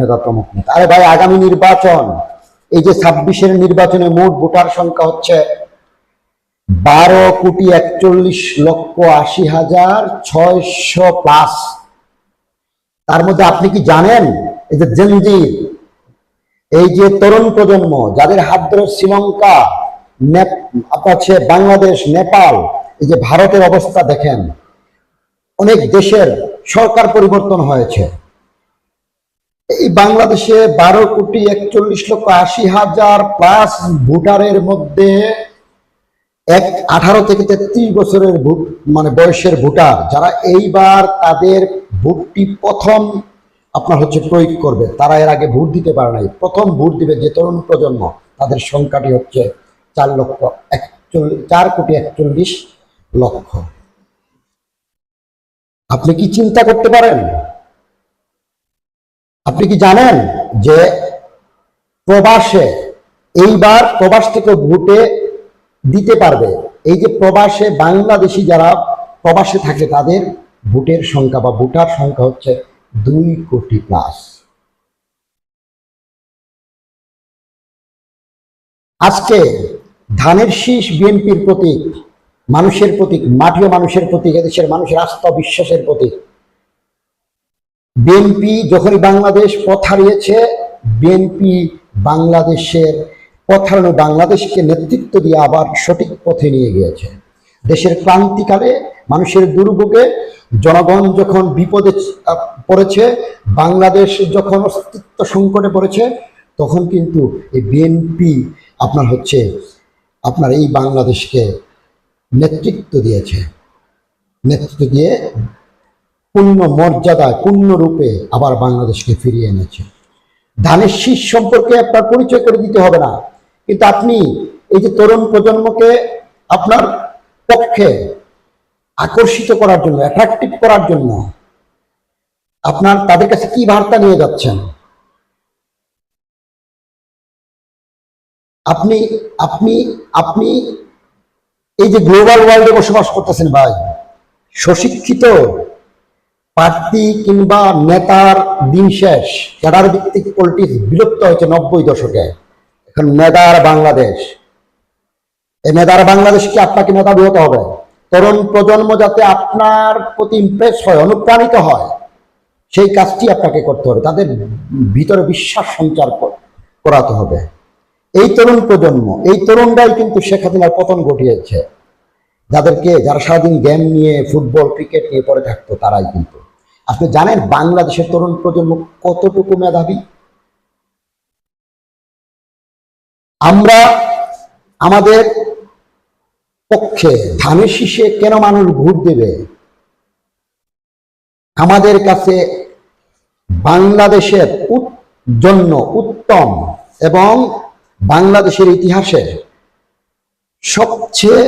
নেতা তমুক নেতা। আরে ভাই, আগামী নির্বাচন, এই যে ছাব্বিশের নির্বাচনে মোট ভোটার সংখ্যা হচ্ছে বারো কোটি একচল্লিশ লক্ষ আশি হাজার প্লাস তার মধ্যে আপনি কি জানেন? এই যে এই যে তরুণ প্রজন্ম, যাদের হাত ধরে শ্রীলঙ্কা আপনার বাংলাদেশ, নেপাল, এই যে ভারতের অবস্থা দেখেন, অনেক দেশের সরকার পরিবর্তন হয়েছে। এই বাংলাদেশে বারো কোটি একচল্লিশ লক্ষ আশি হাজার প্লাস ভোটারের মধ্যে এক আঠারো থেকে তেত্রিশ বছরের ভোট মানে বয়সের ভোটার, যারা এইবার তাদের ভোটটি প্রথম আপনার হচ্ছে প্রয়োগ করবে। তারা এর আগে ভোট দিতে পারে নাই। প্রথম ভোট দিবে যে তরুণ প্রজন্ম, তাদের সংখ্যাটি হচ্ছে চার লক্ষ একচল্লিশ, চার কোটি একচল্লিশ লক্ষ। আপনি কি চিন্তা করতে পারেন? আপনি কি জানেন যে প্রবাসে এইবার প্রবাস থেকে ভোটে দিতে পারবে? এই যে প্রবাসে বাংলাদেশি যারা প্রবাসে থাকে, তাদের ভোটের সংখ্যা বা ভোটার সংখ্যা হচ্ছে দুই কোটি প্লাস। আজকে ধানের শীষ বিএনপির প্রতীক, মানুষের প্রতীক মাটিও মানুষের প্রতীক, এদেশের মানুষের আস্থা, বিশ্বাসের প্রতীক বিএনপি যখনই বাংলাদেশ পথ হারিয়েছে বিএনপি বাংলাদেশের, পথ হারানো বাংলাদেশকে নেতৃত্ব দিয়ে আবার সঠিক পথে নিয়ে গিয়েছে। দেশের ক্রান্তিকালে মানুষের দুর্ভোগে জনগণ যখন বিপদে পড়েছে, বাংলাদেশ যখন অস্তিত্ব সংকটে পড়েছে, তখন কিন্তু এই বিএনপি আপনার হচ্ছে, আপনার এই বাংলাদেশকে নেতৃত্ব দিয়েছে। নেতৃত্ব দিয়ে পূর্ণ মর্যাদায়, পূর্ণ রূপে আবার বাংলাদেশকে ফিরিয়ে এনেছে। ধানের শীষ সম্পর্কে আপনার পরিচয় করে দিতে হবে না। কিন্তু আপনি এই যে তরুণ প্রজন্মকে আপনার পক্ষে আকর্ষিত করার জন্য অ্যাট্রাকটিভ করার জন্য আপনার তাদের কাছে কি বার্তা নিয়ে যাচ্ছেন? আপনি আপনি আপনি এই যে গ্লোবাল ওয়ার্ল্ডে বসবাস করতেছেন ভাই সুশিক্ষিত প্রার্থী কিংবা নেতার দিন শেষ ক্যাডার ভিত্তিক পলিটিক্স বিলুপ্ত হয়েছে নব্বই দশকে। এখন মেদার বাংলাদেশ। এই মেদার বাংলাদেশকে আপনাকে মেধাবী হতে হবে? তরুণ প্রজন্ম যাতে আপনার প্রতি ইমপ্রেস হয়, অনুপ্রাণিত হয়, সেই কাজটি আপনাকে করতে হবে। তাদের ভিতরে বিশ্বাস সঞ্চার করাতে হবে। এই তরুণ প্রজন্ম, এই তরুণরাই কিন্তু শেখ হাসিনার পতন ঘটিয়েছে। যাদেরকে, যারা সারাদিন গেম নিয়ে ফুটবল ক্রিকেট নিয়ে পড়ে থাকতো, তারাই কিন্তু। আপনি জানেন বাংলাদেশের তরুণ প্রজন্ম কতটুকু মেধাবী? আমরা আমাদের পক্ষে ধানের শীষে কেন মানুষ ভোট দেবে? আমাদের কাছে বাংলাদেশের জন্য উত্তম এবং বাংলাদেশের ইতিহাসে সবচেয়ে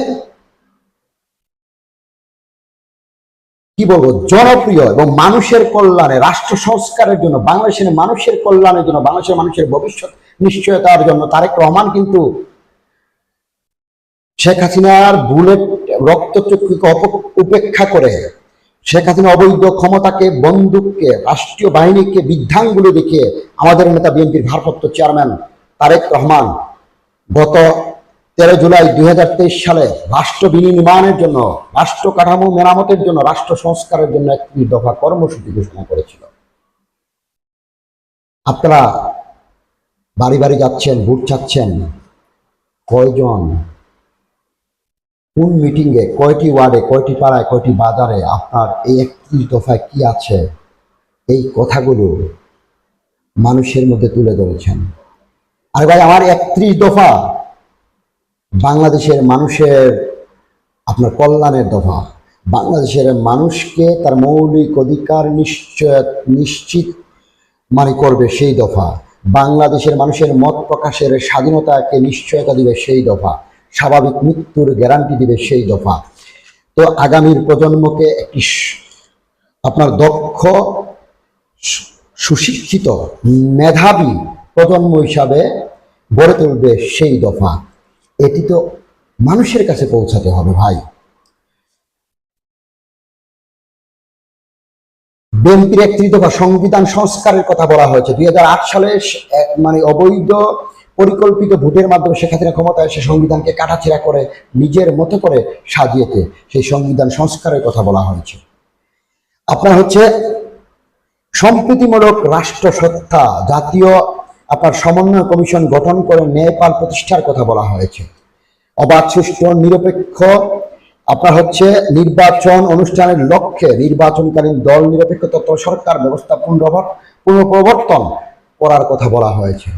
কি বলব, জনপ্রিয় এবং মানুষের কল্যাণে, রাষ্ট্র সংস্কারের জন্য, বাংলাদেশের মানুষের কল্যাণের জন্য, বাংলাদেশের মানুষের ভবিষ্যৎ নিশ্চয়তার জন্য তারেক রহমান কিন্তু শেখ হাসিনার বুলেট রক্তচক্ষুকে উপেক্ষা করে শেখ হাসিনা অবৈধ ক্ষমতাকে, বন্দুককে, রাষ্ট্রীয় বাহিনীকে বিধানগুলো দেখিয়ে আমাদের নেতা বিএনপির ভারপ্রাপ্ত চেয়ারম্যান তারেক রহমান গত তেরো জুলাই দুই হাজার তেইশ সালে রাষ্ট্র বিনির্মাণের জন্য, রাষ্ট্র কাঠামো মেরামতের জন্য, রাষ্ট্র সংস্কারের জন্য একটি দফা কর্মসূচি ঘোষণা করেছিল। আপনারা বাড়ি বাড়ি যাচ্ছেন, ভোট চাচ্ছেন, কয়জন? কোন মিটিংয়ে কয়টি ওয়ার্ডে কয়টি পাড়ায়, কয়টি বাজারে, আপনার এই একত্রিশ দফায় কি আছে? এই কথাগুলো মানুষের মধ্যে তুলে ধরেছেন। আর ভাই, আমার একত্রিশ দফা বাংলাদেশের মানুষের আপনার কল্যাণের দফা। বাংলাদেশের মানুষকে তার মৌলিক অধিকার নিশ্চয়, নিশ্চিত মানে করবে সেই দফা। বাংলাদেশের মানুষের মত প্রকাশের স্বাধীনতাকে নিশ্চয়তা দিবে সেই দফা। স্বাভাবিক মৃত্যুর গ্যারান্টি দিবে সেই দফা। তো আগামীর প্রজন্মকে একটি আপনার দক্ষ, সুশিক্ষিত, মেধাবী প্রজন্ম হিসাবে গড়ে তুলবে সেই দফা। এটি তো মানুষের কাছে পৌঁছাতে হবে ভাই। বিএনপির একটি দফা সংবিধান সংস্কারের কথা বলা হয়েছে। দুই সালে স- মানে অবৈধ পরিকল্পিত ভোটের মাধ্যমে শেখ হাসিনা ক্ষমতায় এসে সংবিধানকে কাটাছেড়া করে নিজের মতো করে সাজিয়েতে সেই সংবিধান সংস্কারের কথা বলা হয়েছে। আপনার হচ্ছে সম্প্রীতিমূলক রাষ্ট্র সত্তা জাতীয় আপনার সমন্বয় কমিশন গঠন করে ন্যায়পাল প্রতিষ্ঠার কথা বলা হয়েছে। অবাধ সুষ্ঠু নিরপেক্ষ, আপনার হচ্ছে নির্বাচন অনুষ্ঠানের লক্ষ্যে নির্বাচনকালীন দল নিরপেক্ষ তত্ত্ব সরকার ব্যবস্থা পুনঃপ্রবর্তন করার কথা বলা হয়েছে।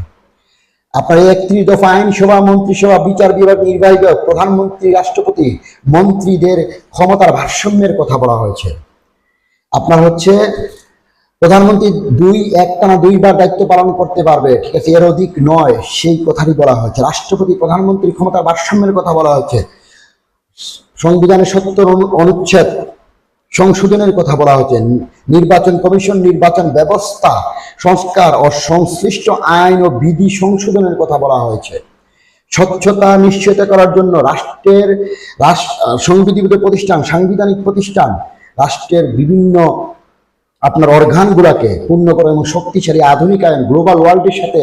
আপনার একত্রিশ দফা আইনসভা, মন্ত্রিসভা, বিচার বিভাগ, নির্বাহী প্রধানমন্ত্রী, রাষ্ট্রপতি, মন্ত্রীদের ক্ষমতার ভারসাম্যের কথা বলা হয়েছে। আপনার হচ্ছে প্রধানমন্ত্রী দুই একটানা দুইবার দায়িত্ব পালন করতে পারবে ঠিক আছে এর অধিক নয়, সেই কথাটি বলা হয়েছে। রাষ্ট্রপতি প্রধানমন্ত্রী ক্ষমতার ভারসাম্যের কথা বলা হয়েছে। সংবিধানের সত্তর অনু- অনুচ্ছেদ সংশোধনের কথা বলা হয়েছে। নির্বাচন কমিশন নির্বাচন ব্যবস্থা, সংস্কার ও সংশ্লিষ্ট আইন ও বিধি সংশোধনের কথা বলা হয়েছে। স্বচ্ছতা নিশ্চিত করার জন্য রাষ্ট্রের রাষ্ট্র সংবিধিবদ্ধ প্রতিষ্ঠান, সাংবিধানিক প্রতিষ্ঠান, রাষ্ট্রের বিভিন্ন আপনার অর্গানগুলোকে পূর্ণ করা এবং শক্তিশালী আধুনিক আধুনিকায়ন গ্লোবাল ওয়ার্ল্ডের সাথে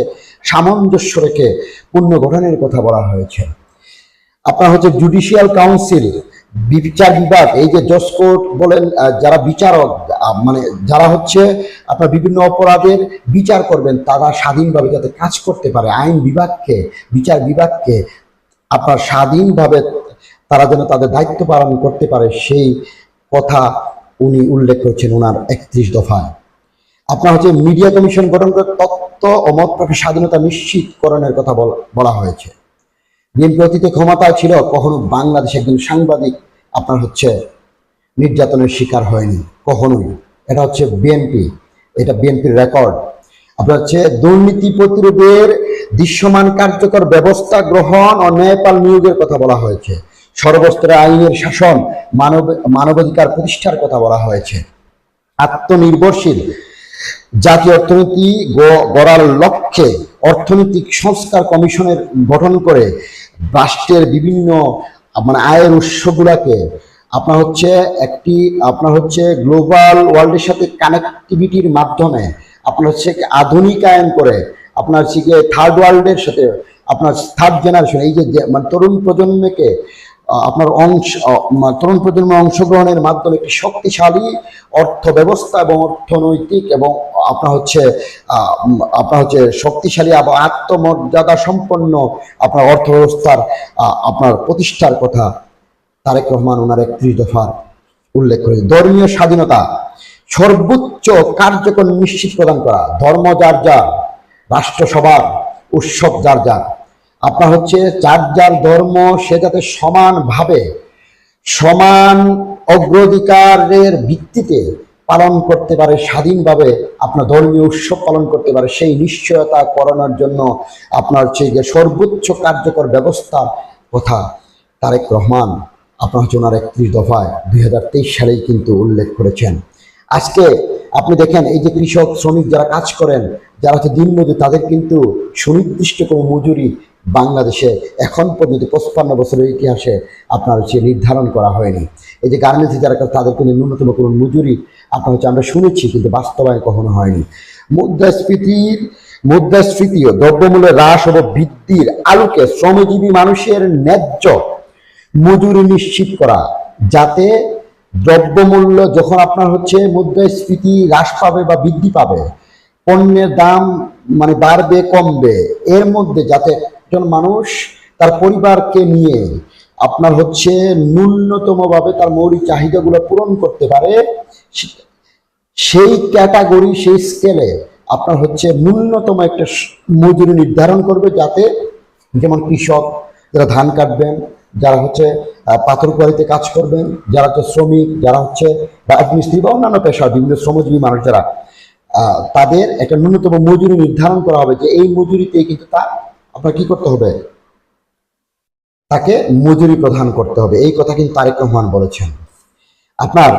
সামঞ্জস্য রেখে পূর্ণ গঠনের কথা বলা হয়েছে। আপনার হচ্ছে জুডিশিয়াল কাউন্সিল বিচার বিভাগ, এই যে জজ কোর্ট বলেন যারা বিচারক মানে যারা হচ্ছে আপনার বিভিন্ন অপরাধের বিচার করবেন, তারা স্বাধীনভাবে যাতে কাজ করতে পারে, আইন বিভাগকে, বিচার বিভাগকে, আপনার স্বাধীনভাবে তারা যেন তাদের দায়িত্ব পালন করতে পারে, সেই কথা উনি উল্লেখ করেছেন ওনার একত্রিশ দফায়। আপনার হচ্ছে মিডিয়া কমিশন গঠন করে তথ্য ও মত প্রকাশ স্বাধীনতা নিশ্চিতকরণের কথা বলা- হয়েছে। বিএনপি অতীতে ক্ষমতায় ছিল, কখনো বাংলাদেশে একজন সাংবাদিক আপনার হচ্ছে নির্যাতনের শিকার হয়নি, কখনোই। এটা হচ্ছে বিএনপি, এটা বিএনপির রেকর্ড। আপনার হচ্ছে দুর্নীতি প্রতিরোধের দৃশ্যমান কার্যকর ব্যবস্থা গ্রহণ ও ন্যায়পাল নিয়োগের কথা বলা হয়েছে। সর্বস্তরে আইনের শাসন মানব, মানবাধিকার প্রতিষ্ঠার কথা বলা হয়েছে। আত্মনির্ভরশীল জাতীয় অর্থনীতি গড়ার লক্ষ্যে অর্থনৈতিক সংস্কার কমিশনের গঠন করে রাষ্ট্রের বিভিন্ন মানে আয়ের উৎসগুলোকে আপনার হচ্ছে একটি, আপনার হচ্ছে গ্লোবাল ওয়ার্ল্ডের সাথে কানেক্টিভিটির মাধ্যমে আপনার হচ্ছে আধুনিকায়ন করে আপনার হচ্ছে থার্ড ওয়ার্ল্ডের সাথে আপনার থার্ড জেনারেশন এই যে মানে তরুণ প্রজন্মকে আপনার অংশ তরুণ প্রজন্মের অংশগ্রহণের মাধ্যমে একটি শক্তিশালী অর্থ ব্যবস্থা এবং অর্থনৈতিক এবং আপনার হচ্ছে আপনার হচ্ছে শক্তিশালী এবং আত্মমর্যাদা সম্পন্ন আপনার অর্থ ব্যবস্থার আপনার প্রতিষ্ঠার কথা তারেক রহমান ওনার একত্রিশ দফার উল্লেখ করেছে ধর্মীয় স্বাধীনতা, সর্বোচ্চ কার্যকর নিশ্চিত প্রদান করা, ধর্ম যার যার, রাষ্ট্রসভার উৎসব যার যার। আপনার হচ্ছে যার যার ধর্ম সে যাতে সমানভাবে, সমান অগ্রাধিকারের ভিত্তিতে পালন করতে পারে, স্বাধীনভাবে আপনার ধর্মীয় উৎসব পালন করতে পারে, সেই নিশ্চয়তা করানোর জন্য আপনার হচ্ছে যে সর্বোচ্চ কার্যকর ব্যবস্থার কথা তারেক রহমান আপনার হচ্ছে ওনার একত্রিশ দফায় দুই হাজার তেইশ সালেই কিন্তু উল্লেখ করেছেন। আজকে আপনি দেখেন এই যে কৃষক, শ্রমিক যারা কাজ করেন, যারা হচ্ছে দিনমজুর, তাদের কিন্তু সুনির্দিষ্ট কোনো মজুরি বাংলাদেশে এখন পর্যন্ত পঁচপান্ন বছরের ইতিহাসে আপনার হচ্ছে নির্ধারণ করা হয়নি। এই যে গার্মেন্টসে যারা তাদের কিন্তু ন্যূনতম কোনো মজুরি আপনার হচ্ছে আমরা শুনেছি, কিন্তু বাস্তবায়ন কখনো হয়নি। মুদ্রাস্ফীতির মুদ্রাস্ফীতি ও দ্রব্যমূল্যের হ্রাস ও বৃদ্ধির আলোকে শ্রমজীবী মানুষের ন্যায্য মজুরি নিশ্চিত করা, যাতে দ্রব্যমূল্য যখন আপনার হচ্ছে মুদ্রাস্ফীতি হ্রাস পাবে বা বৃদ্ধি পাবে, পণ্যের দাম মানে বাড়বে, কমবে। এর মধ্যে যাতে একজন মানুষ তার পরিবারকে নিয়ে আপনার হচ্ছে ন্যূনতমভাবে তার মৌলিক চাহিদাগুলো পূরণ করতে পারে সেই ক্যাটাগরি, সেই স্কেলে আপনার হচ্ছে ন্যূনতম একটা মজুরি নির্ধারণ করবে যাতে যেমন কৃষক যারা ধান কাটবেন, যারা হচ্ছে পাথর কোয়ারিতে কাজ করবেন, যারা হচ্ছে শ্রমিক, যারা হচ্ছে রাজমিস্ত্রি বা অন্যান্য পেশা বিভিন্ন শ্রমজীবী মানুষ যারা তাদের একটা ন্যূনতম মজুরি নির্ধারণ করা হবে যে এই মজুরিতেই কিন্তু তা আপনার কি করতে হবে? তাকে মজুরি প্রদান করতে হবে। এই কথা কিন্তু তারেক রহমান বলেছেন। আপনার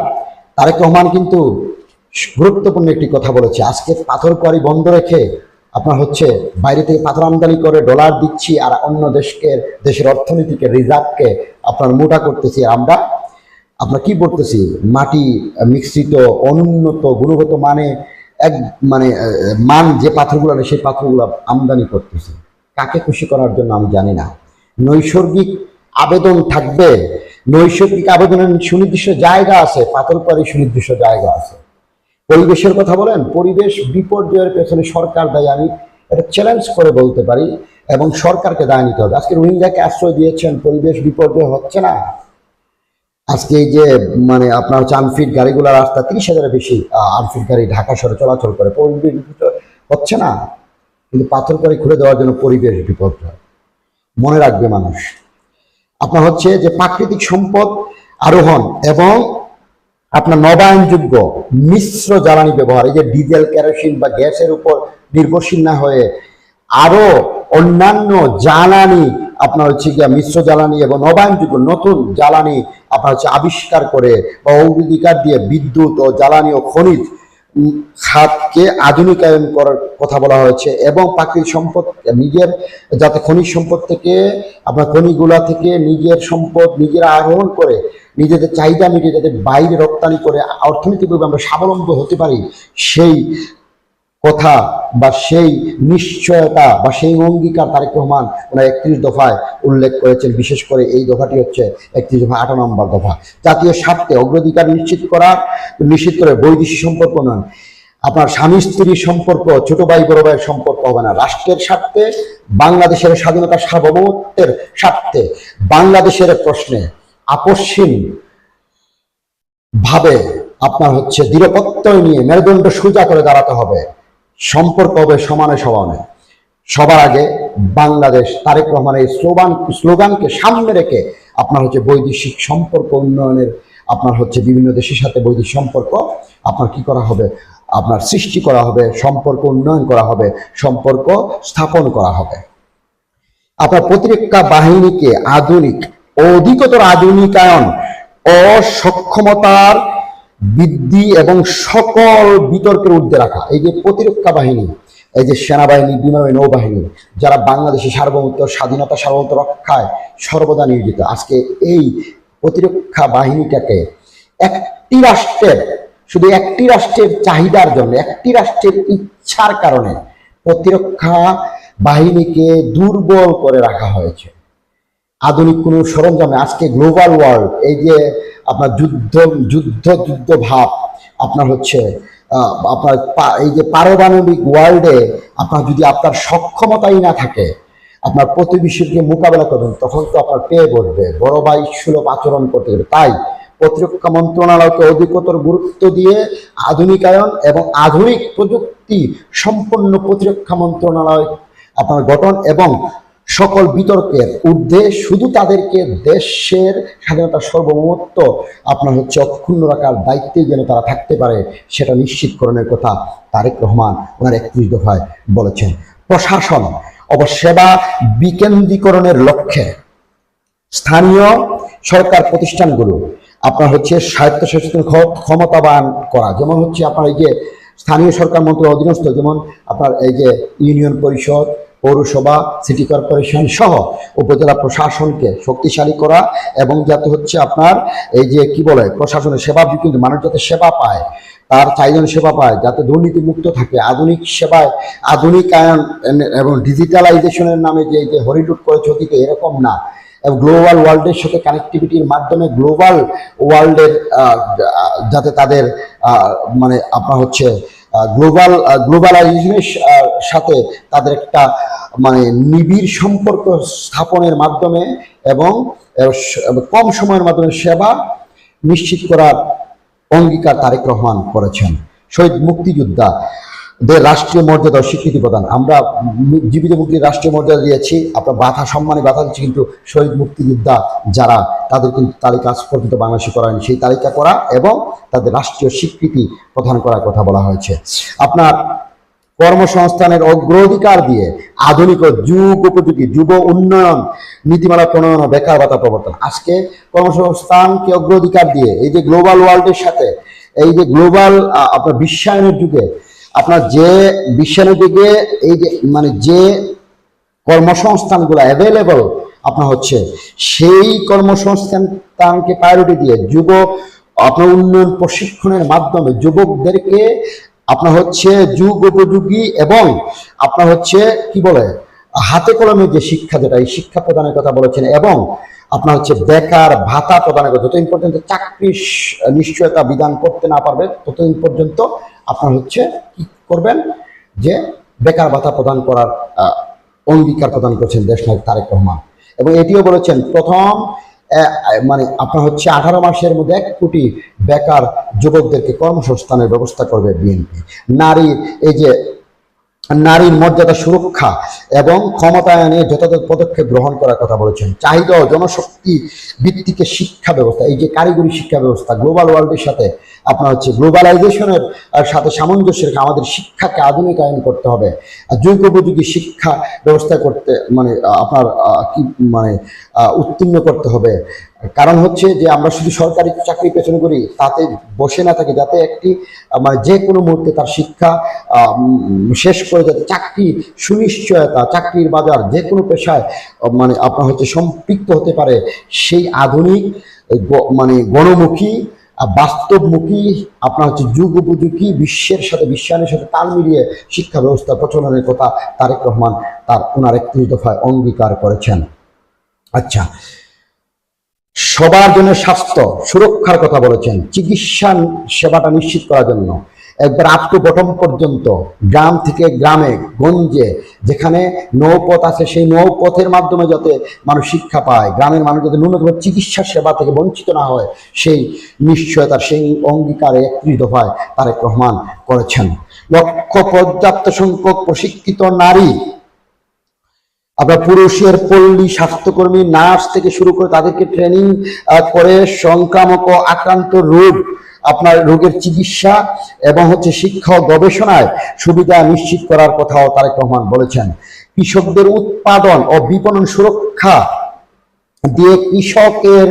তারেক রহমান কিন্তু গুরুত্বপূর্ণ একটি কথা বলেছে। আজকে পাথর কোয়ারি বন্ধ রেখে আপনার হচ্ছে বাইরে থেকে পাথর আমদানি করে ডলার দিচ্ছি আর অন্য দেশকে, দেশের অর্থনীতিকে, রিজার্ভকে আপনার মোটা করতেছি। আমরা আপনার কি বলতেছি? মাটি মিশ্রিত, অনুন্নত, গুণগত মানে এক মানে মান যে পাথরগুলো সেই পাথরগুলো আমদানি করতেছে। কাকে খুশি করার জন্য আমি জানি না। নৈসর্গিক আবেদন থাকবে। নৈসর্গিক আবেদনের সুনির্দিষ্ট জায়গা আছে, পাথর পরে সুনির্দিষ্ট জায়গা আছে। পরিবেশের কথা বলেন, পরিবেশ বিপর্যয়ের পেছনে সরকার দায়ী। আমি এটা চ্যালেঞ্জ করে বলতে পারি এবং সরকারকে দায় নিতে হবে। আজকে রোহিঙ্গাকে আশ্রয় দিয়েছেন, পরিবেশ বিপর্যয় হচ্ছে না। আজকে এই যে মানে আপনার হচ্ছে আনফিট গাড়িগুলোর রাস্তা তিরিশ হাজারের বেশি আনফিট গাড়ি ঢাকা শহরে চলাচল করে। পরিবেশ হচ্ছে না, কিন্তু পাথর করে খুলে দেওয়ার জন্য পরিবেশ বিপর্যয় মনে রাখবে মানুষ। আপনার হচ্ছে যে প্রাকৃতিক সম্পদ আরোহণ এবং আপনার নবায়নযোগ্য মিশ্র জ্বালানি ব্যবহার, এই যে ডিজেল, কেরোসিন বা গ্যাসের উপর নির্ভরশীল না হয়ে আরও অন্যান্য জ্বালানি আপনার হচ্ছে গিয়া মিশ্র জ্বালানি এবং নবায়নযোগ্য নতুন জ্বালানি আপনার হচ্ছে আবিষ্কার করে বা অগ্রাধিকার দিয়ে বিদ্যুৎ ও জ্বালানি ও খনিজ খাতকে আধুনিকায়ন করার কথা বলা হয়েছে এবং প্রাকৃতিক সম্পদ নিজের, যাতে খনিজ সম্পদ থেকে, আপনার খনিগুলা থেকে নিজের সম্পদ নিজেরা আহরণ করে, নিজেদের চাহিদা মিটিয়ে যাতে বাইরে রপ্তানি করে অর্থনৈতিকভাবে আমরা স্বাবলম্বী হতে পারি, সেই কথা বা সেই নিশ্চয়তা বা সেই অঙ্গীকার তারেক রহমান ওনার একত্রিশ দফায় উল্লেখ করেছেন। বিশেষ করে এই দফাটি হচ্ছে একত্রিশ দফা আট নম্বর দফা। জাতীয় স্বার্থে অগ্রাধিকার নিশ্চিত করা নিশ্চিত করে বৈদেশিক সম্পর্ক নয়। আপনার স্বামী স্ত্রীর সম্পর্ক, ছোট ভাই, বড় ভাইয়ের সম্পর্ক হবে না। রাষ্ট্রের স্বার্থে, বাংলাদেশের স্বাধীনতা সার্বভৌমত্বের স্বার্থে বাংলাদেশের প্রশ্নে আপসহীন ভাবে আপনার হচ্ছে দৃঢ়প্রত্যয় নিয়ে মেরুদণ্ড সোজা করে দাঁড়াতে হবে। সম্পর্ক হবে, সমানে সমানে। সবার আগে বাংলাদেশ, তারেক রহমানের স্লোগান, স্লোগানকে সামনে রেখে আপনার হচ্ছে বৈদেশিক সম্পর্ক উন্নয়নের, আপনার হচ্ছে বিভিন্ন দেশের সাথে বৈদেশিক সম্পর্ক, আপনার কি করা হবে? আপনার সৃষ্টি করা হবে, সম্পর্ক উন্নয়ন করা হবে, সম্পর্ক স্থাপন করা হবে। আপনার প্রতিরক্ষা বাহিনীকে আধুনিক, অধিকতর আধুনিকায়ন, অসক্ষমতার বৃদ্ধি এবং সকল বিতর্কের ঊর্ধ্বে রাখা। এই যে প্রতিরক্ষা বাহিনী, এই যে সেনাবাহিনী, বিমান নৌবাহিনী, যারা বাংলাদেশের সার্বভৌমত্ব, স্বাধীনতা, সার্বভৌমত্ব রক্ষায় সর্বদা নিয়োজিত, আজকে এই প্রতিরক্ষা বাহিনীটাকে একটি রাষ্ট্রের, শুধু একটি রাষ্ট্রের চাহিদার জন্য, একটি রাষ্ট্রের ইচ্ছার কারণে প্রতিরক্ষা বাহিনীকে দুর্বল করে রাখা হয়েছে। আধুনিক কোনো সরঞ্জামে, আজকে গ্লোবাল ওয়ার্ল্ড, এই যে আপনার যুদ্ধ যুদ্ধ যুদ্ধ ভাব, আপনার হচ্ছে আপনার এই যে পারমাণবিক ওয়ার্ল্ডে আপনার যদি আপনার সক্ষমতাই না থাকে, আপনার প্রতিবেশীকে মোকাবেলা করবেন, তখন তো আপনার পেয়ে বসবে বড় ভাই সুলভ আচরণ করতে হবে তাই প্রতিরক্ষা মন্ত্রণালয়কে অধিকতর গুরুত্ব দিয়ে আধুনিকায়ন এবং আধুনিক প্রযুক্তি সম্পন্ন প্রতিরক্ষা মন্ত্রণালয় আপনার গঠন এবং সকল বিতর্কের ঊর্ধ্বে শুধু তাদেরকে দেশের স্বাধীনতা সার্বভৌমত্ব আপনার হচ্ছে অক্ষুণ্ণ রাখার দায়িত্বে যেন তারা থাকতে পারে, সেটা নিশ্চিতকরণের কথা তারেক রহমান ওনার একত্রিশ দফায় বলেছেন। প্রশাসন অবসেবা বিকেন্দ্রীকরণের লক্ষ্যে স্থানীয় সরকার প্রতিষ্ঠানগুলো আপনার হচ্ছে স্বায়ত্তশাসিত ক্ষ- ক্ষমতাবান করা, যেমন হচ্ছে আপনার এই যে স্থানীয় সরকার মন্ত্রীর অধীনস্থ, যেমন আপনার এই যে ইউনিয়ন পরিষদ পৌরসভা সিটি কর্পোরেশন সহ উপজেলা প্রশাসনকে শক্তিশালী করা এবং যাতে হচ্ছে আপনার এই যে কি বলে, প্রশাসনের সেবা কিন্তু মানুষ যাতে সেবা পায়, তার চাইজন সেবা পায়, যাতে দুর্নীতিমুক্ত থাকে, আধুনিক সেবায় আধুনিকায়ন এবং ডিজিটালাইজেশনের নামে যে যে হরিলুট করেছে অতীতে এরকম না। গ্লোবাল ওয়ার্ল্ডের সাথে কানেক্টিভিটির মাধ্যমে গ্লোবাল ওয়ার্ল্ডের যাতে তাদের মানে আপনার হচ্ছে গ্লোবাল গ্লোবালাইজেশনের সাথে তাদের একটা মানে নিবিড় সম্পর্ক স্থাপনের মাধ্যমে এবং কম সময়ের মাধ্যমে সেবা নিশ্চিত করার অঙ্গীকার তারেক রহমান করেছেন। শহীদ মুক্তিযোদ্ধা। রাষ্ট্রীয় মর্যাদা স্বীকৃতি প্রদান। আমরা জীবিত মুক্তির রাষ্ট্রীয় মর্যাদা দিয়েছি, আপনার বাধা সম্মানে বাধা দিচ্ছি কিন্তু শহীদ মুক্তিযোদ্ধা যারা, তাদের কিন্তু তালিকা পর্যন্ত বাংলাদেশে করা সেই তালিকা করা এবং তাদের রাষ্ট্রীয় স্বীকৃতি প্রদান করার কথা বলা হয়েছে। আপনার কর্মসংস্থানের অগ্রাধিকার দিয়ে আধুনিক যুগ উপযোগী যুব উন্নয়ন নীতিমালা প্রণয়ন বেকার ভাতা প্রবর্তন। আজকে কর্মসংস্থানকে অগ্রাধিকার দিয়ে এই যে গ্লোবাল ওয়ার্ল্ডের সাথে, এই যে গ্লোবাল আপনার বিশ্বায়নের যুগে আপনার যে বিশ্বায়নের যুগে এই যে মানে যে কর্মসংস্থানগুলো অ্যাভেলেবল আপনার হচ্ছে, সেই কর্মসংস্থানকে প্রায়োরিটি দিয়ে যুব আপনার উন্নয়ন প্রশিক্ষণের মাধ্যমে যুবকদেরকে আপনার হচ্ছে যুগ উপযোগী এবং আপনার হচ্ছে, কি বলে, হাতে কলমে যে শিক্ষা যেটা, এই শিক্ষা প্রদানের কথা বলেছেন এবং আপনার হচ্ছে বেকার ভাতা প্রদানের কথা যতদিন পর্যন্ত চাকরির নিশ্চয়তা বিধান করতে না পারবে ততদিন পর্যন্ত আপনার হচ্ছে কি করবেন যে বেকার ভাতা প্রদান করার অঙ্গীকার প্রদান করছেন দেশ দেশনায়ক তারেক রহমান। এবং এটিও বলেছেন, প্রথম মানে আপনার হচ্ছে আঠারো মাসের মধ্যে এক কোটি বেকার যুবকদেরকে কর্মসংস্থানের ব্যবস্থা করবে বিএনপি। নারী, এই যে নারীর মর্যাদা সুরক্ষা এবং ক্ষমতায়নে যথাযথ পদক্ষেপ গ্রহণ করার কথা বলেছেন। চাহিদা ও জনশক্তি ভিত্তিকে শিক্ষা ব্যবস্থা, এই যে কারিগরি শিক্ষা ব্যবস্থা, গ্লোবাল ওয়ার্ল্ডের সাথে আপনার হচ্ছে গ্লোবালাইজেশনের সাথে সামঞ্জস্য রেখে আমাদের শিক্ষাকে আধুনিকায়ন করতে হবে। যুগোপযোগী শিক্ষা ব্যবস্থা করতে মানে আপনার কি মানে উত্তীর্ণ করতে হবে। কারণ হচ্ছে যে আমরা শুধু সরকারি চাকরি পেছনে করি, তাতে বসে না থাকি, যাতে একটি মানে যে কোনো মুহূর্তে তার শিক্ষা শেষ করে যাতে চাকরি সুনিশ্চয়তা, চাকরির বাজার যে কোনো পেশায় মানে আপনার হচ্ছে সম্পৃক্ত হতে পারে, সেই আধুনিক মানে গণমুখী বাস্তবমুখী, আপনার হচ্ছে যুগ উপযোগী, বিশ্বের সাথে বিশ্বায়নের সাথে তাল মিলিয়ে শিক্ষা ব্যবস্থা প্রচলনের কথা তারেক রহমান তার ওনার একত্রিশ দফায় অঙ্গীকার করেছেন। আচ্ছা সবার জন্য স্বাস্থ্য, সুরক্ষার কথা বলেছেন। চিকিৎসা সেবাটা নিশ্চিত করার জন্য। একবার আপ টু বটম পর্যন্ত গ্রাম থেকে গ্রামে, গঞ্জে, যেখানে নৌপথ আছে, সেই নৌপথের মাধ্যমে যাতে মানুষ শিক্ষা পায়, গ্রামের মানুষ যাতে ন্যূনতম চিকিৎসা সেবা থেকে বঞ্চিত না হয়, সেই নিশ্চয়তার সেই অঙ্গীকারে একত্রিত দফায় তারেক রহমান করেছেন। লক্ষ্য পর্যাপ্ত সংখ্যক প্রশিক্ষিত নারী আপনার পুরুষের পল্লী স্বাস্থ্যকর্মী, নার্স থেকে শুরু করে তাদেরকে ট্রেনিং করে সংক্রামক আক্রান্ত রোগ, আপনার রোগের চিকিৎসা এবং হচ্ছে শিক্ষা ও গবেষণায় সুবিধা নিশ্চিত করার কথাও তারেক রহমান বলেছেন। কৃষকদের উৎপাদন ও বিপণন সুরক্ষা দিয়ে কৃষকের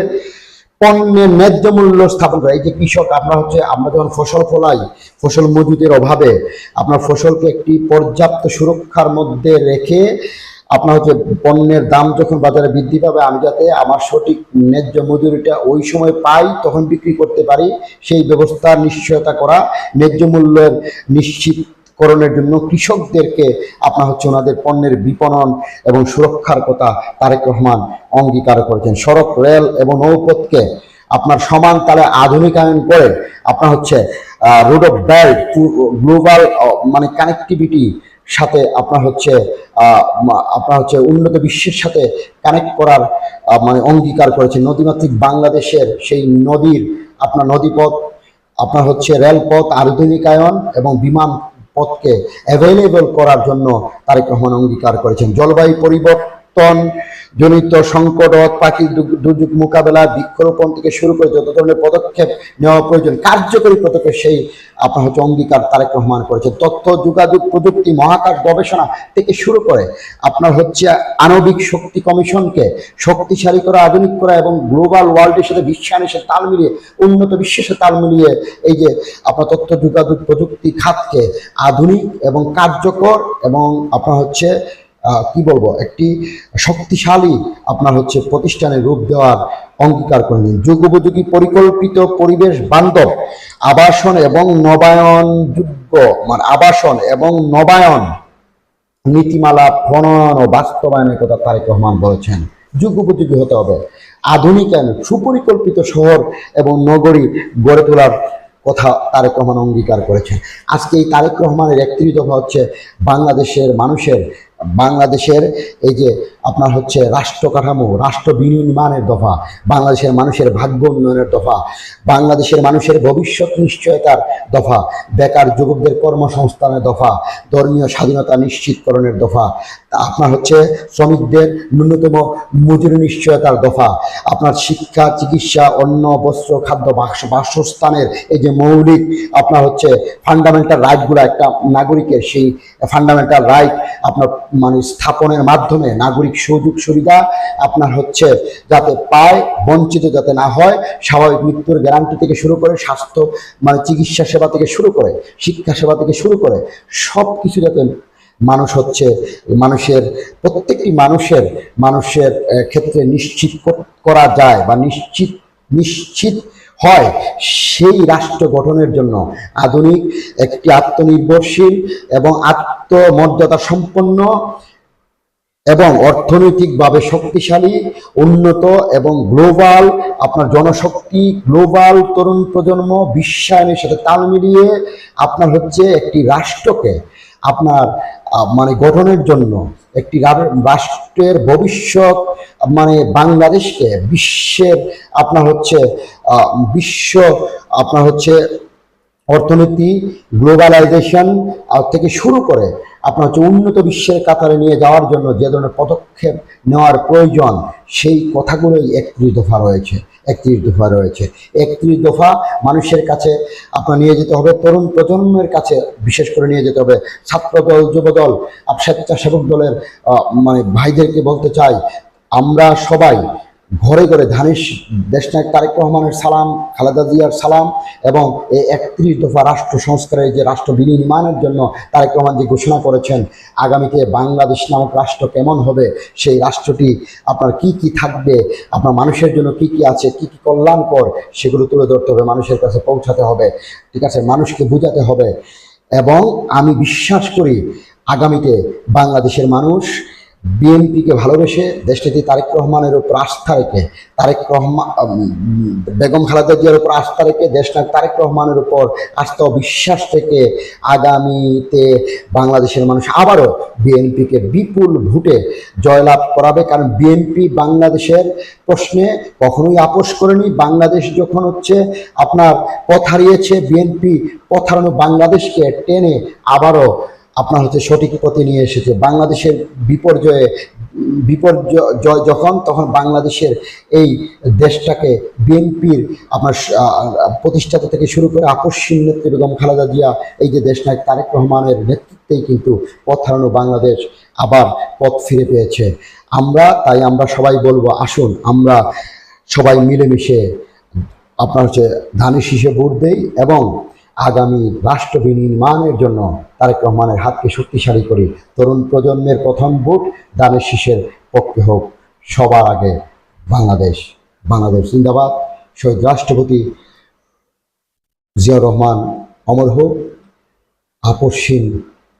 পণ্যের ন্যায্য মূল্য স্থাপন করে। এই যে কৃষক আমরা হচ্ছে, আমরা যখন ফসল ফলাই, ফসল মজুদের অভাবে আপনার ফসলকে একটি পর্যাপ্ত সুরক্ষার মধ্যে রেখে আপনার হচ্ছে পণ্যের দাম যখন বাজারে বৃদ্ধি পাবে, আমি যাতে আমার সঠিক ন্যায্য মজুরিটা ওই সময় পাই, তখন বিক্রি করতে পারি, সেই ব্যবস্থার নিশ্চয়তা করা, ন্যায্য মূল্যের নিশ্চিত করণের জন্য কৃষকদেরকে আপনার হচ্ছে ওনাদের পণ্যের বিপণন এবং সুরক্ষার কথা তারেক রহমান অঙ্গীকার করেছেন। সড়ক, রেল এবং নৌপথকে আপনার সমান তালে আধুনিকায়ন করে আপনার হচ্ছে রোড অফ বেল্ট গ্লোবাল মানে কানেক্টিভিটি সাথে আপনার হচ্ছে আপনার হচ্ছে উন্নত বিশ্বের সাথে কানেক্ট করার মানে অঙ্গীকার করেছে নদীমাতৃক বাংলাদেশের সেই নদীর, আপনার নদীপথ, আপনার হচ্ছে রেলপথ, আধুনিকায়ন এবং বিমান পথকে অ্যাভেলেবল করার জন্য তারেক রহমান অঙ্গীকার করেছেন। জলবায়ু পরিবর্তন জনিত সংকট দুর্গ- দুর্যোগ মোকাবেলা বৃক্ষরোপণ থেকে শুরু করে যত ধরনের পদক্ষেপ নেওয়া প্রয়োজন, কার্যকরী পদক্ষেপ সেই আপনার হচ্ছে অঙ্গীকার তারেক রহমান করেছেন। তথ্য, যোগাযোগ, প্রযুক্তি, মহাকাশ গবেষণা থেকে শুরু করে আপনার হচ্ছে আণবিক শক্তি কমিশনকে শক্তিশালী করা, আধুনিক করা এবং গ্লোবাল ওয়ার্ল্ডের সাথে বিশ্বায়নের সাথে তাল মিলিয়ে, উন্নত বিশ্বের সাথে তাল মিলিয়ে এই যে আপনার তথ্য, যোগাযোগ, প্রযুক্তি খাতকে আধুনিক এবং কার্যকর এবং আপনার হচ্ছে কি বলব, একটি শক্তিশালী আপনার হচ্ছে প্রতিষ্ঠানের রূপ দেওয়ার অঙ্গীকার করে নিন। যুগোপযোগী পরিকল্পিত পরিবেশ বান্ধব, আবাসন এবং নবায়নযোগ্য মানে আবাসন এবং নবায়ন নীতিমালা প্রণয়ন ও বাস্তবায়নের কথা তারেক রহমান বলেছেন। যুগ উপযোগী হতে হবে। আধুনিকায়ন সুপরিকল্পিত শহর এবং নগরী গড়ে তোলার কথা তারেক রহমান অঙ্গীকার করেছেন। আজকে এই তারেক রহমানের একত্রিশ দফা হচ্ছে বাংলাদেশের মানুষের বাংলাদেশের এই যে আপনার হচ্ছে রাষ্ট্র কাঠামো, রাষ্ট্র বিনির্মাণের দফা, বাংলাদেশের মানুষের ভাগ্য উন্নয়নের দফা, বাংলাদেশের মানুষের ভবিষ্যৎ নিশ্চয়তার দফা, বেকার যুবকদের কর্মসংস্থানের দফা, ধর্মীয় স্বাধীনতা নিশ্চিতকরণের দফা আপনার হচ্ছে শ্রমিকদের ন্যূনতম মজুরি নিশ্চয়তার দফা, আপনার শিক্ষা, চিকিৎসা, অন্ন, বস্ত্র, খাদ্য বাস- বাসস্থানের এই যে মৌলিক আপনার হচ্ছে ফান্ডামেন্টাল রাইটগুলো একটা নাগরিকের সেই ফান্ডামেন্টাল রাইট আপনার মানে স্থাপনের মাধ্যমে নাগরিক সুযোগ সুবিধা আপনার হচ্ছে যাতে পায়, বঞ্চিত যাতে না হয়, স্বাভাবিক মৃত্যুর গ্যারান্টি থেকে শুরু করে স্বাস্থ্য মানে চিকিৎসা সেবা থেকে শুরু করে, শিক্ষা সেবা থেকে শুরু করে সব কিছু যাতে মানুষ হচ্ছে, মানুষের, প্রত্যেকটি মানুষের মানুষের ক্ষেত্রে নিশ্চিত করা যায় বা নিশ্চিত নিশ্চিত হয়। সেই রাষ্ট্র গঠনের জন্য আধুনিক, একটি আত্মনির্ভরশীল এবং আত্মমর্যাদা সম্পন্ন এবং অর্থনৈতিকভাবে শক্তিশালী, উন্নত এবং গ্লোবাল, আপনার জনশক্তি, গ্লোবাল তরুণ প্রজন্ম, বিশ্বায়নের সাথে তাল মিলিয়ে আপনার হচ্ছে একটি রাষ্ট্রকে আপনার মানে গঠনের জন্য একটি রাষ্ট্রের ভবিষ্যৎ মানে বাংলাদেশকে বিশ্বের, আপনার হচ্ছে বিশ্ব, আপনার হচ্ছে অর্থনীতি, গ্লোবালাইজেশন থেকে শুরু করে আপনার হচ্ছে উন্নত বিশ্বের কাতারে নিয়ে যাওয়ার জন্য যে ধরনের পদক্ষেপ নেওয়ার প্রয়োজন, সেই কথাগুলোই একত্রিশ দফা রয়েছে, একত্রিশ দফা রয়েছে। একত্রিশ দফা মানুষের কাছে আপনার নিয়ে যেতে হবে, তরুণ প্রজন্মের কাছে বিশেষ করে নিয়ে যেতে হবে। ছাত্রদল, যুবদল স্বেচ্ছাসেবক দলের মানে ভাইদেরকে বলতে চাই, আমরা সবাই ঘরে ঘরে ধানের দেশনায়ক তারেক রহমানের সালাম, খালেদা জিয়ার সালাম এবং এই একত্রিশ দফা রাষ্ট্র সংস্কারের যে রাষ্ট্র বিনির্মাণের জন্য তারেক রহমান যে ঘোষণা করেছেন, আগামীতে বাংলাদেশ নামক রাষ্ট্র কেমন হবে, সেই রাষ্ট্রটি আপনার কি কি থাকবে, আপনার মানুষের জন্য কি কি আছে, কি কি কল্যাণকর, সেগুলো তুলে ধরতে হবে, মানুষের কাছে পৌঁছাতে হবে, ঠিক আছে, মানুষকে বোঝাতে হবে। এবং আমি বিশ্বাস করি, আগামীতে বাংলাদেশের মানুষ বিএনপিকে ভালোবেসে দেশটিতে তারেক রহমানের উপর আস্থা রেখে, তারেক রহমান বেগম খালেদা জিয়ার উপর আস্থা রেখে দেশনায়ক তারেক রহমানের উপর আস্থা ও বিশ্বাস থেকে আগামীতে বাংলাদেশের মানুষ আবারও বিএনপিকে বিপুল ভোটে জয়লাভ করাবে। কারণ বিএনপি বাংলাদেশের প্রশ্নে কখনোই আপোষ করেনি। বাংলাদেশ যখন হচ্ছে আপনার পথ হারিয়েছে, বিএনপি পথ হারানো বাংলাদেশকে টেনে আবারও আপনার হচ্ছে সঠিক পথে নিয়ে এসেছে। বাংলাদেশের বিপর্যয়ে, বিপর্যয় যখন, তখন বাংলাদেশের এই দেশটাকে বিএনপির আপনার প্রতিষ্ঠাতা থেকে শুরু করে আকস্মিক নেত্রী বেগম খালেদা জিয়া, এই যে দেশ দেশনায়ক তারেক রহমানের নেতৃত্বেই কিন্তু পথ হারানো বাংলাদেশ আবার পথ ফিরে পেয়েছে। আমরা, তাই আমরা সবাই বলব, আসুন, আমরা সবাই মিলেমিশে আপনার হচ্ছে ধানের শীষে ভোট দেই এবং আগামী রাষ্ট্র বিনির্মাণের জন্য তারেক রহমানের হাতকে শক্তিশালী করি তরুণ প্রজন্মের প্রথম ভোট দানের শীষের পক্ষে হোক, সবার আগে বাংলাদেশ বাংলাদেশ জিন্দাবাদ। শহীদ রাষ্ট্রপতি জিয়াউর রহমান, অমর হোক, আপসহীন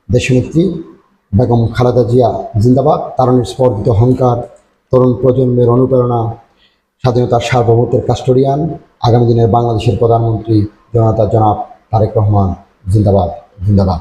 দেশনেত্রী বেগম খালেদা জিয়া জিন্দাবাদ। তারণের স্পর্ধিত অহংকার, তরুণ প্রজন্মের অনুপ্রেরণা, স্বাধীনতার সার্বভৌমত্বের কাস্টোরিয়ান আগামী দিনের বাংলাদেশের প্রধানমন্ত্রী জনতা জনাব তারেক রহমান জিন্দাবাদ জিন্দাবাদ